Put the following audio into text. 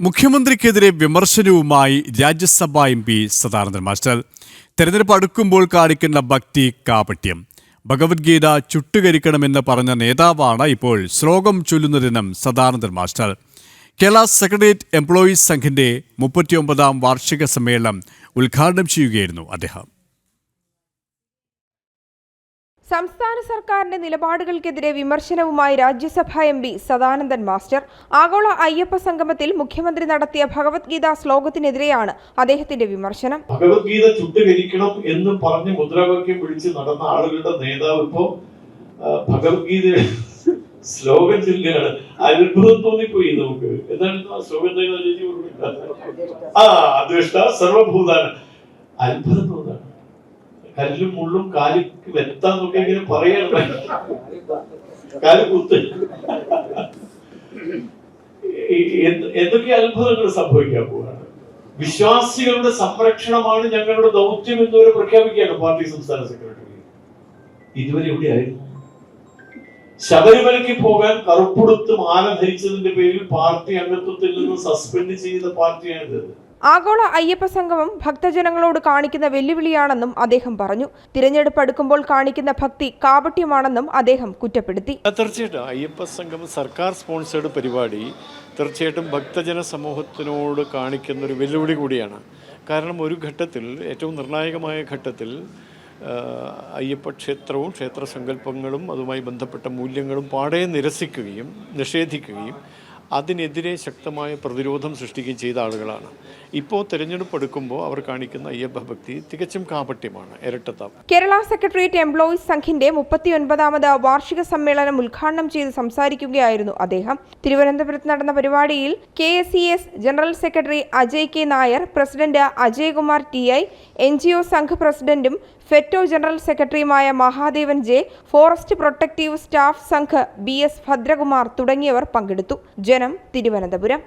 മുഖ്യമന്ത്രിക്കെതിരെ വിമർശനവുമായി Rajya Sabha M P Sadanandan. Master തെരഞ്ഞെടുപ്പ് അടുക്കുമ്പോൾ കാണിക്കുന്ന ഭക്തി കാപട്യം. ഭഗവത്ഗീത ചുട്ടുകരിക്കണമെന്ന് പറഞ്ഞ നേതാവാണ് ഇപ്പോൾ ശ്ലോകം ചൊല്ലുന്നതെന്നും Sadanandan master. Kerala secretariat employees സംഘിന്റെ മുപ്പത്തിയൊമ്പതാം വാർഷിക സമ്മേളനം ഉദ്ഘാടനം ചെയ്യുകയായിരുന്നു അദ്ദേഹം. സംസ്ഥാന സർക്കാരിന്റെ നിലപാടുകൾക്കെതിരെ വിമർശനവുമായി Rajya Sabha M P Sadanandan master ആഗോള അയ്യപ്പ സംഗമത്തിൽ മുഖ്യമന്ത്രി നടത്തിയ ഭഗവത്ഗീത ശ്ലോകത്തിനെതിരെയാണ് അദ്ദേഹത്തിന്റെ വിമർശനം. ഭഗവത്ഗീത ചുട്ടുകരിക്കണം എന്ന് പറഞ്ഞ് മുദ്രാവാക്യം വിളിച്ച് നടന്ന ആളുകളുടെ നേതാവ് ഇപ്പോ ഭഗവത്ഗീത ശ്ലോകം ചൊല്ലുകയാണ്. അത്ഭുതം തോന്നിപ്പോയി നമുക്ക്. എന്താണ് ആ ശ്ലോകം എന്തായിരുന്നു ആ അദ്വേഷ്ട സർവഭൂതാന. അത്ഭുതം തോന്നാണ് കല്ലും മുള്ളും കാലിക്ക് വെത്താൻ നോക്കി ഇങ്ങനെ പറയാണ്. കാൽ കുത്ത്. എന്തൊക്കെ അത്ഭുതങ്ങൾ സംഭവിക്കാൻ പോവാണ്? വിശ്വാസികളുടെ സംരക്ഷണമാണ് ഞങ്ങളുടെ ദൗത്യം എന്നിവരെ പ്രഖ്യാപിക്കുകയാണ് പാർട്ടി സംസ്ഥാന സെക്രട്ടറി. ഇതുവരെ എവിടെയായിരുന്നു? ശബരിമലയ്ക്ക് പോകാൻ കറുപ്പുടുത്ത് മാല ധരിച്ചതിന്റെ പേരിൽ പാർട്ടി അംഗത്വത്തിൽ നിന്ന് സസ്പെൻഡ് ചെയ്ത പാർട്ടിയാണിത്. ആഗോള അയ്യപ്പ സംഗമം ഭക്തജനങ്ങളോട് കാണിക്കുന്ന വെല്ലുവിളിയാണെന്നും അദ്ദേഹം പറഞ്ഞു. തിരഞ്ഞെടുപ്പ് അടുക്കുമ്പോൾ കാണിക്കുന്ന ഭക്തി കാപട്യമാണെന്നും അദ്ദേഹം കുറ്റപ്പെടുത്തി. തീർച്ചയായിട്ടും. അയ്യപ്പ സംഗമം സർക്കാർ സ്പോൺസേഡ് പരിപാടി തീർച്ചയായിട്ടും ഭക്തജന സമൂഹത്തിനോട് കാണിക്കുന്ന ഒരു വെല്ലുവിളി കൂടിയാണ്. കാരണം ഒരു ഘട്ടത്തിൽ ഏറ്റവും നിർണായകമായ ഘട്ടത്തിൽ അയ്യപ്പ ക്ഷേത്രവും ക്ഷേത്ര സങ്കല്പങ്ങളും അതുമായി ബന്ധപ്പെട്ട മൂല്യങ്ങളും പാടെ നിരസിക്കുകയും നിഷേധിക്കുകയും അതിനെതിരെ ശക്തമായ പ്രതിരോധം സൃഷ്ടിക്കുകയും ചെയ്ത ആളുകളാണ്. ഇപ്പോൾ തിരഞ്ഞെടുപ്പ് എടുക്കുമ്പോൾ അവർ കാണിക്കുന്ന അയ്യപ്പ ഭക്തി തികച്ചും കാപട്യമാണ്. ഇരട്ടത്താപ്പ്. കേരള സെക്രട്ടേറിയറ്റ് എംപ്ലോയീസ് സംഘിന്റെ മുപ്പത്തിയൊൻപതാമത് വാർഷിക സമ്മേളനം ഉദ്ഘാടനം ചെയ്ത് സംസാരിക്കുകയായിരുന്നു അദ്ദേഹം. തിരുവനന്തപുരത്ത് നടന്ന പരിപാടിയിൽ K general secretary Ajay K Nair president Ajaykumar T I N G O Sangh പ്രസിഡന്റും ഫെറ്റോ ജനറൽ സെക്രട്ടറിയുമായ Mahadevan J forest protective staff Sangh B S Bhadrakumar തുടങ്ങിയവർ പങ്കെടുത്തു. ജനം തിരുവനന്തപുരം.